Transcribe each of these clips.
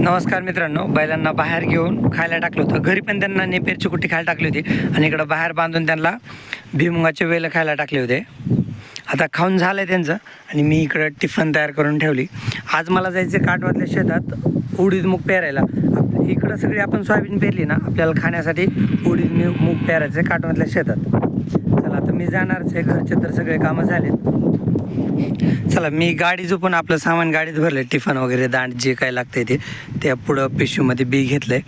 नमस्कार मित्रांनो बैलांना बाहेर घेऊन खायला टाकलं होतं. घरी पण त्यांना नेपेरची कुट्टी खायला टाकली होती आणि इकडं बाहेर बांधून त्यांना भुईमुगाचे वेल खायला टाकले होते. आता खाऊन झालं आहे त्यांचं आणि मी इकडं टिफन तयार करून ठेवली. आज मला जायचं काटवातल्या शेतात उडीद मूग पेरायला. इकडं सगळी आपण सोयाबीन पेरली ना आपल्याला खाण्यासाठी उडीद मूग पेरायचं काटवातल्या शेतात. चला आता मी जाणारच आहे घरचे तर सगळे कामं झालेत. चला मी गाडी जो पण आपलं सामान गाडीत भरलं टिफन वगैरे दांड जे काय लागतंय ते. त्या पुढं पिशवीमध्ये बी घेतलंय.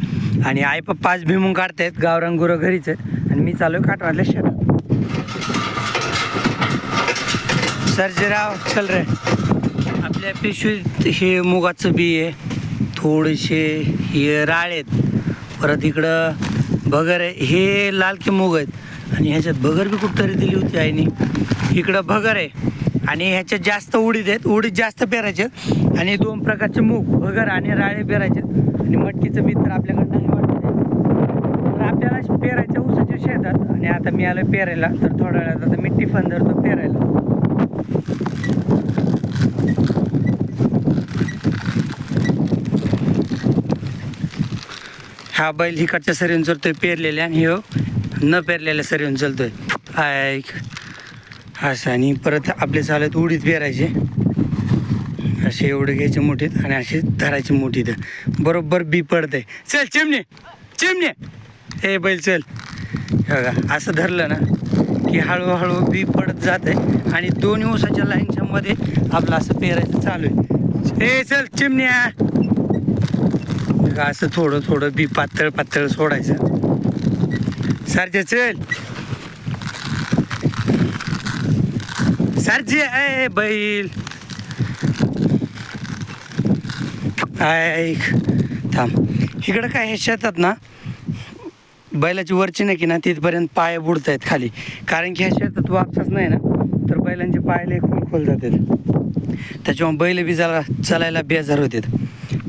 आणि आई पप्पा आज भिमून काढतायत गावरान गुरं घरीच आहेत. आणि मी चालू काटवातल्या शेतात. सर्जेराव चल रे. आपल्या पिशवीत हे मुगाचं बी आहे थोडेसे हे राळ आहेत. परत इकडं बगर आहे हे लालके मूग आहेत. आणि ह्याच्यात बगर बी कुठतरी दिली होती आईने. इकडं भगर आहे. आणि ह्याच्यात जास्त उडीद आहेत. उडीद जास्त पेरायचे. आणि दोन प्रकारचे मूग भगर आणि राळे पेरायचे. आणि मटकीचं बी तर आपल्याकडनं नाही वाटत तर आपल्याला पेरायचं ऊसाच्या शेतात आणि आता मी आलो पेरायला तर थोड्या वेळात आता मी टिफन धरतो पेरायला. हा बैल हिकडच्या सरीवून चलतोय पेरलेले आणि हो न पेरलेल्या सरीवून चलतोय ऐक. असं आणि परत आपले चालत उडीत पेरायचे. असे एवढे घ्यायचे मोठीत आणि असे धरायचे मोठीत. बरोबर बी पडते चल चिमणे चिमणे. ए बैल चल. बघा असं धरलं ना की हळूहळू बी पडत जात आहे आणि दोन्ही ऊसाच्या लाईनच्या मध्ये आपलं असं पेरायचं चालू आहे. ए चल चिमण्या. मग असं थोडं थोडं बी पातळ पातळ सोडायचं. सारखे चल. सारखे आहे बैल. ऐक. थांब. इकडं काय हे शेतात ना बैलाची वरची नाही की ना तिथपर्यंत पाय बुडत आहेत खाली. कारण की ह्या शेतात वापसच नाही ना तर बैलांचे पाय लय खोल खोल जातात. त्याच्यामुळे बैल बी जरा चालायला बेजार होतात.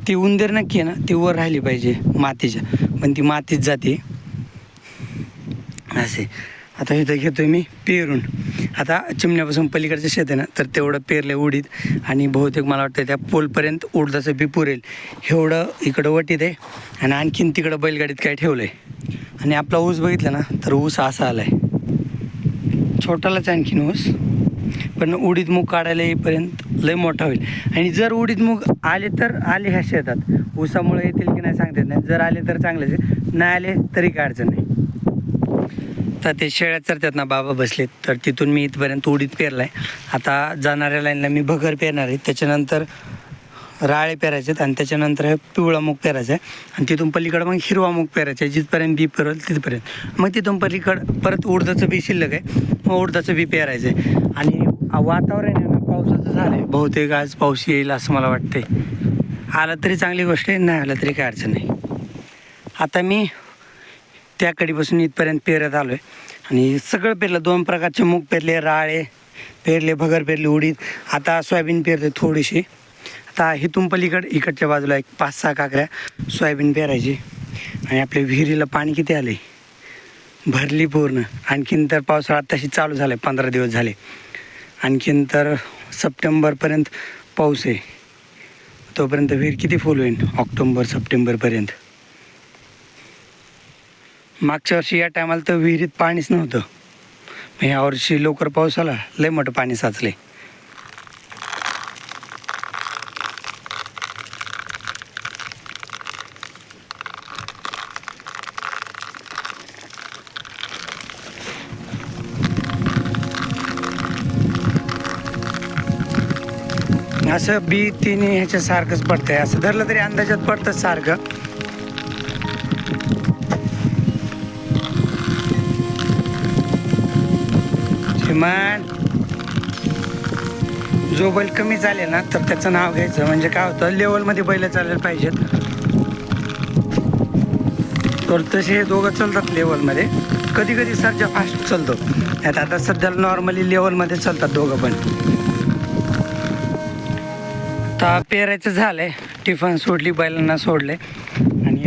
ती उंदीर नक्की आहे ना ती वर राहिली पाहिजे मातीच्या. पण ती मातीत जाते. असे. आता इथं घेतोय मी पेरून. आता चिमण्यापासून पलीकडचं शेत आहे ना तर तेवढं पेरले उडीद आणि बहुतेक मला वाटतं त्या पोलपर्यंत उडदाचं बी पुरेल. एवढं इकडं वटीत आहे आणि आणखीन तिकडं बैलगाडीत काय ठेवलं आहे आणि आपला ऊस बघितला ना तर ऊस असा आला आहे छोटालाच आणखीन ऊस. पण उडीत मूग काढायला येईपर्यंत लय मोठा होईल. आणि जर उडीद मूग आले तर आले ह्या शेतात. ऊसामुळे येतील की नाही सांगता येत नाही. जर आले तर चांगलेच आहे नाही आले तरी काय अडचण नाही. तर ते शेळ्या चरतात ना बाबा बसलेत. तर तिथून मी इथपर्यंत उडीद पेरलाय. आता जाणाऱ्या लाईनला मी भगर पेरणार आहे. त्याच्यानंतर राळे पेरायचे आहेत आणि त्याच्यानंतर हे पिवळा मूग पेरायचा आहे. आणि तिथून पलीकडं मग हिरवा मूग पेरायचा आहे. जिथपर्यंत बी पेरल तिथपर्यंत. मग तिथून पलीकडं परत उडदाचं बी शिल्लक आहे. मग उडदाचं बी पेरायचं आहे. आणि वातावरण आहे पावसाचं झालं आहे बहुतेक आज पाऊस येईल असं मला वाटतंय. आला तरी चांगली गोष्ट आहे नाही आला तरी काय अडचण नाही. आता मी त्या कडीपासून इथपर्यंत पेरत आलो आहे आणि सगळं पेरलं दोन प्रकारचे मूग पेरले राळे पेरले भगर पेरले उडीद. आता सोयाबीन पेरते थोडीशी. आता हिथून पलीकडे इकडच्या बाजूला एक पाच सहा काकऱ्या सोयाबीन पेरायची. आणि आपल्या विहिरीला पाणी किती आले भरली पूर्ण. आणखीन तर पावसाळा तशी चालू झाला आहे पंधरा दिवस झाले. आणखीन तर सप्टेंबरपर्यंत पाऊस आहे. तोपर्यंत विहीर किती फुल होईल? ऑक्टोंबर सप्टेंबरपर्यंत. मागच्या वर्षी या टायमाला तर विहिरीत पाणीच नव्हतं. मग यावर्षी लवकर पाऊस आला. लय मोठं पाणी साचले असं बी तिन्ही ह्याच्या सारखंच पडतंय. असं धरलं तरी अंदाजात पडतं सारखं. श्रीमान जो बैल कमी चालेल ना तर त्याचं नाव घ्यायचं. म्हणजे काय होतं लेवलमध्ये बैल चालायला पाहिजेत. तर तसे हे दोघं चालतात लेवलमध्ये कधी कधी सरजा फास्ट चालतो. यात आता सध्याला नॉर्मली लेवलमध्ये चालतात दोघं पण. आता पेरायचं झालंय. टिफन सोडली बैलांना सोडले आणि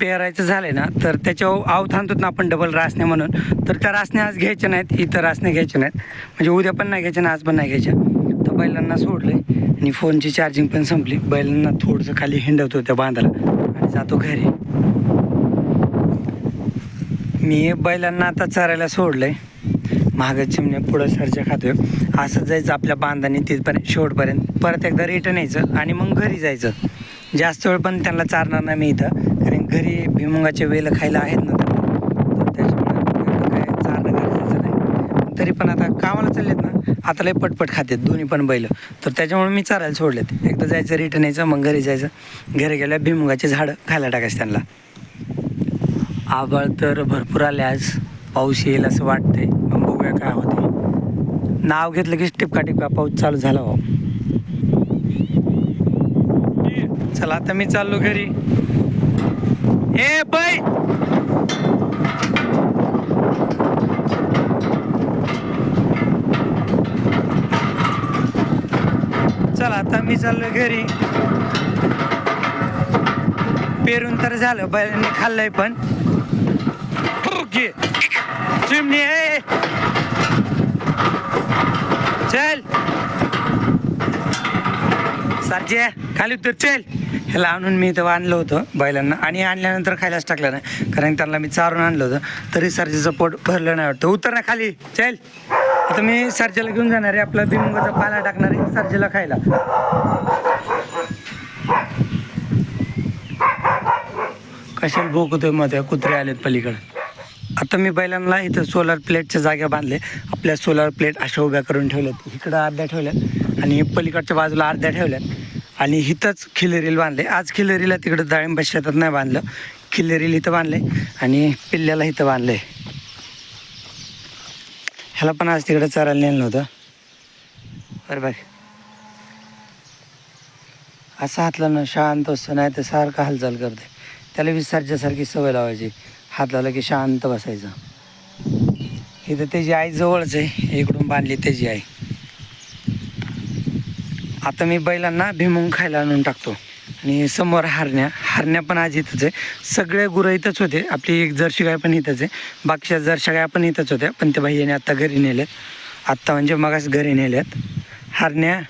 पेरायचं झालंय ना तर त्याच्यावर आव थांबतो ना आपण डबल रासने म्हणून. तर त्या रासने आज घ्यायच्या नाहीत इतर रासने घ्यायच्या नाहीत. म्हणजे उद्या पण नाही घ्यायच्या ना आज पण नाही घ्यायच्या. तर बैलांना सोडले आणि फोनची चार्जिंग पण संपली. बैलांना थोडंसं खाली हिंडवतो त्या बांधाला. आणि जातो घरी. मी बैलांना आता चरायला सोडलंय. महाग चिमण्या पुढं सरच्या खातोय. असं जायचं आपल्या बांधाने तिथपर्यंत शेवटपर्यंत. परत एकदा रिटर्न यायचं आणि मग घरी जायचं. जास्त वेळ पण त्यांना चारणार नाही मी इथं. कारण घरी भिमुंगाचे वेल खायला आहेत ना तर त्याच्यामुळे काय चारणं गरजेचं नाही. तरी पण आता कामाला चाललेत ना आता लय पटपट खातात दोन्ही पण बैल. तर त्याच्यामुळे मी चारायला सोडलेत. एकदा जायचं रिटर्न यायचं मग घरी जायचं. घरी गेल्या भिमुंगाचे झाडं खायला टाकायचं त्यांना. आबाळ तर भरपूर आले आज. पाऊस येईल असं वाटतंय. पण काय होते? नाव घेतलं की टिपका टिपका पाऊस चालू झाला हो. चला आता मी चाललो घरी. ए बाय चला आता मी चाललो घरी. पेरून तर झालं बैलांनी खाल्लंय पण. ओके चिमणी आहे. चल. सरजे खाली उतर चल. ह्याला आणून मी तेव्हा आणलं होतं बैलांना आणि आणल्यानंतर खायलाच टाकलं नाही. कारण त्यांना मी चारून आणलं होतं. तरी सरजेचं पोट भरलं नाही वाटतं. उतर ना खाली. चल. आता मी सरजेला घेऊन जाणार आहे. आपला बिमुगाचा पाला टाकणार आहे सरजेला खायला. कशाला भोकतोयमध्ये? कुत्रे आलेत पलीकडे. आता मी बैलांना इथं सोलार प्लेटच्या जाग्या बांधले. आपल्या सोलार प्लेट अशा उभ्या करून ठेवल्यात. इकडं अर्ध्या ठेवल्यात आणि पलीकडच्या बाजूला अर्ध्या ठेवल्यात. आणि इथंच खिलेरील बांधले. आज खिलेरीला तिकडं डाळिंब शेतात नाही बांधलं. खिलेरील इथं बांधले आणि पिल्ल्याला इथं बांधले. ह्याला पण आज तिकडं चरायला नेलं नव्हतं. बरं बघ असं हातला ना शांत असतं नाही तर सारखं हालचाल करते. त्याला विसर्जासारखी सवय लावायची. हात लावला की शांत बसायचं. इथं त्याची आई जवळच आहे. इकडून बांधली त्याची आई. आता मी बैलांना भिमून खायला आणून टाकतो. आणि समोर हरण्या. हरण्या पण आज इथंच आहे. सगळे गुरं इथंच होते. आपली एक जर्शी गाय पण इथंच आहे. बाकीच्या जर्शा गाय पण इथंच होत्या. पण त्या भाईयाने आत्ता घरी नेल्यात. आत्ता म्हणजे मगाच घरी नेल्यात. हरण्या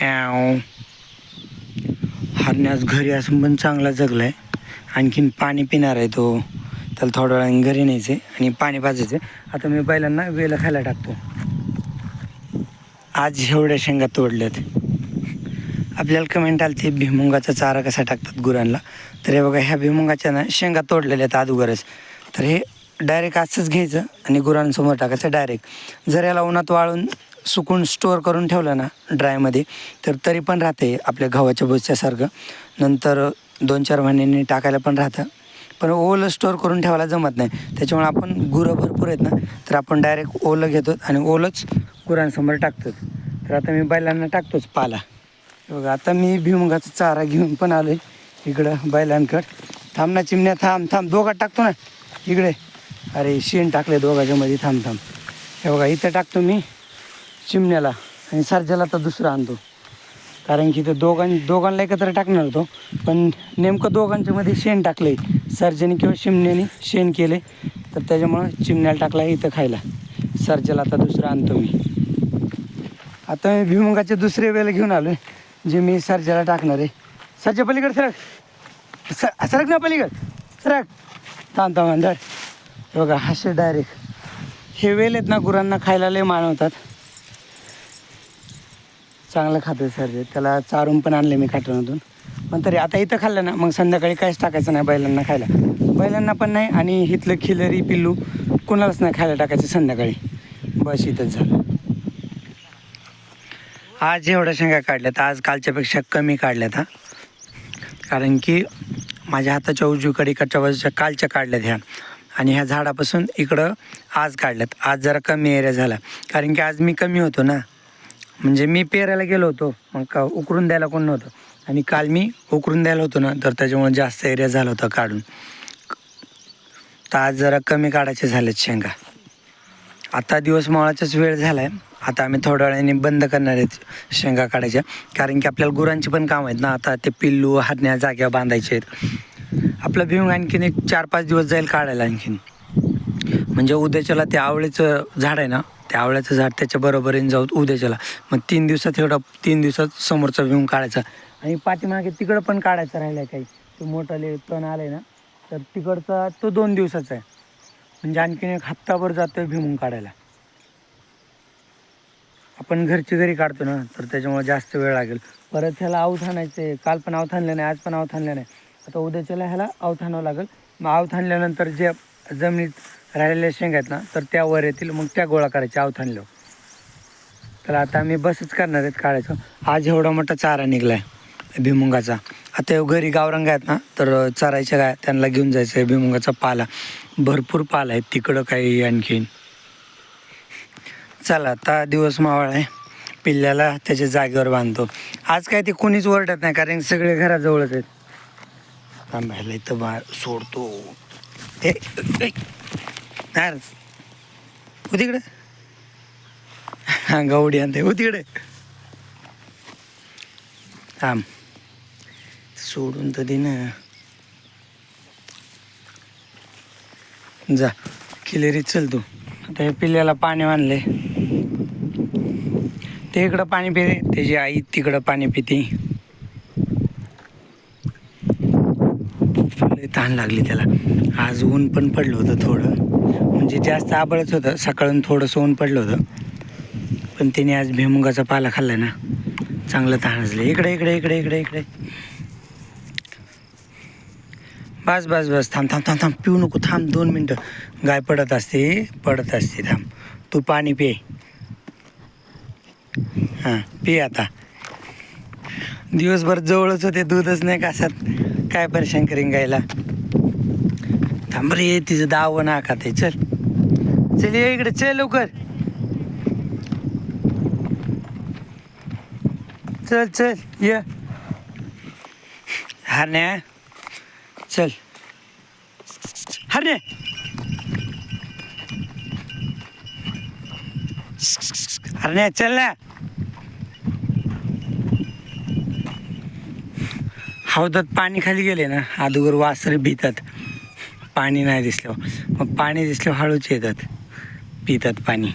म्याव. हरण्यास घरी असून पण चांगला जगला आहे आणखीन पाणी पिणार आहे तो. त्याला थोड्या वेळाने घरी न्यायचे आणि पाणी पाजायचे आता मी बैलांना वेला खायला टाकतो. आज एवढ्या शेंगा तोडल्यात. आपल्याला कमेंट आली ते भिमुंगाचा चारा कसा टाकतात गुरांना? तर हे बघा ह्या भिमुंगाच्या ना शेंगा तोडलेल्या आहेत अगोदरच. तर हे डायरेक्ट असंच घ्यायचं आणि गुरांसमोर टाकायचं डायरेक्ट जर याला उन्हात वाळून सुकून स्टोअर करून ठेवलं ना ड्रायमध्ये तर तरी पण राहते आपल्या गव्हाच्या भुसच्यासारखं नंतर दोन चार महिन्यांनी टाकायला पण राहतं. पण ओलं स्टोअर करून ठेवायला जमत नाही. त्याच्यामुळे आपण गुरं भरपूर आहेत ना तर आपण डायरेक्ट ओलं घेतो आणि ओलंच गुरांसमोर टाकतो. तर आता मी बैलांना टाकतोच पाला. बघा आता मी भिमुगाचा चारा घेऊन पण आलो आहे इकडं बैलांकड. थांब ना चिमण्या थांब थांब. दोघात टाकतो ना इकडे. अरे शेण टाकले दोघाच्या मध्ये. थांब थांब. हे बघा इथं टाकतो मी. चिमण्याला आणि सरजाला तर दुसरं आणतो. कारण की ते दोघां दोघांना एकत्र टाकणार होतो. पण नेमकं दोघांच्या मध्ये शेण टाकलं आहे सर्जनी किंवा चिमण्याने शेण केले तर त्याच्यामुळं चिमण्याला टाकला आहे इथं खायला. सर्जाला आता दुसरं आणतो मी. आता मी भिमुगाचे दुसरे वेळेला घेऊन आलो आहे जे मी सर्जाला टाकणार आहे. सरच्या पलीकडे सरक. सर सरक ना पलीकड. सरक. थांबता मांडळ बघा असे डायरेक्ट हे वेल आहेत ना गुरांना खायला लय मानवतात चांगलं खातं सर. ते त्याला चारून पण आणले मी काटवणातून पण तरी आता इथं खाल्लं ना मग संध्याकाळी काहीच टाकायचं नाही बैलांना खायला. बैलांना पण नाही आणि इथलं खिलरी पिल्लू कुणालाच नाही खायला टाकायचं संध्याकाळी. बस इथंच झालं. आज एवढ्या शेंगा काढल्यात आज कालच्यापेक्षा कमी काढल्यात हा. कारण की माझ्या हाताच्या उजवीकडे इकडच्या बाजूच्या कालच्या काढल्यात ह्या. आणि ह्या झाडापासून इकडं आज काढल्यात. आज जरा कमी एरिया झाला. कारण की आज मी कमी होतो ना. म्हणजे मी पेरायला गेलो होतो मग का उकरून द्यायला कोण नव्हतं. आणि काल मी उकरून द्यायला होतो ना तर त्याच्यामुळे जास्त एरिया झाला होता काढून. तर आज जरा कमी काढायचे झालेत शेंगा. आता दिवस मावळाचाच वेळ झाला आहे आता आम्ही थोड्या वेळाने बंद करणार आहेत शेंगा काढायच्या. कारण की आपल्याला गुरांची पण काम आहेत ना आता ते पिल्लू हातण्या जाग्या बांधायचे आहेत. आपलं भिंग आणखीन एक चार पाच दिवस जाईल काढायला आणखीन. म्हणजे उद्याच्याला ते आवळेचं झाड आहे ना ते आवळ्याचं झाड त्याच्या बरोबरीने जाऊ उद्याच्याला. मग तीन दिवसात एवढा तीन दिवसात समोरचा घेऊन काढायचा. आणि पाठीमागे तिकडं पण काढायचं राहिलं काही. ते मोठाले तण आले ना. तर तिकडचा तो दोन दिवसाचा आहे. म्हणजे आणखीन एक हप्ताभर जातोय भिमून काढायला. आपण घरची घरी काढतो ना तर त्याच्यामुळे जास्त वेळ लागेल. परत ह्याला अवथानायचं आहे काल पण आऊत नाही आज पण आऊत नाही. आता उद्याच्याला ह्याला अवथानावं लागेल. मग अवथाणल्यानंतर जे जमिनीत राहिलेल्या शेंगा आहेत ना तर त्या वर येतील मग त्या गोळा करायच्या आऊत आणल्यावर तर आता आम्ही बसच करणार आहेत काढायचं. आज एवढा मोठा चारा निघला आहे भिमुंगाचा. आता घरी गावरंग आहेत ना तर चरायच्या काय त्यांना घेऊन जायचं आहे भिमुंगाचा पाला. भरपूर पाला आहे तिकडं काही आणखीन. चला आता दिवस मावळ आहे. पिल्ल्याला त्याच्या जागेवर बांधतो. आज काय ते कोणीच ओरडत नाही कारण सगळे घराजवळच आहेत. थांबायला इथं बा सोडतो. नाही हो तिकडे हां गवडी आणते हो तिकडे थांब. सोडून तर दे ना. जा किलेरी चल तू. आता हे पिल्ल्याला पाणी आणले. ते इकडं पाणी पिते त्याची आई तिकडं पाणी पिते. लय तहान लागली त्याला. आज ऊन पण पडलं होतं थोडं. म्हणजे जास्त आबळच होतं. सकाळून थोडंसं ऊन पडलं होतं. पण त्याने आज भेमुगाचा पाला खाल्ला ना. चांगलं तहान असलं इकडे इकडे इकडे इकडे इकडे. बस बस बस. थांब थांब थांब थांब. पिऊ नको. थांब दोन मिनटं. गाय पडत असते. पडत असते. थांब. तू पाणी पे. हां पे आता. दिवसभर जवळच होते. दूधच नाही कासात काय परेशान करीन गायला? थांब रे तिचं दाव ना खाते चल. चल ये इकडे चल लवकर. चल चल ये. हरण्या चल. हरणे हरण्या चल ना. हौदात पाणी खाली गेले ना अगोदर वासरे भितात. पाणी नाही दिसलं मग पाणी दिसलं हळूच येतात. पितात पाणी.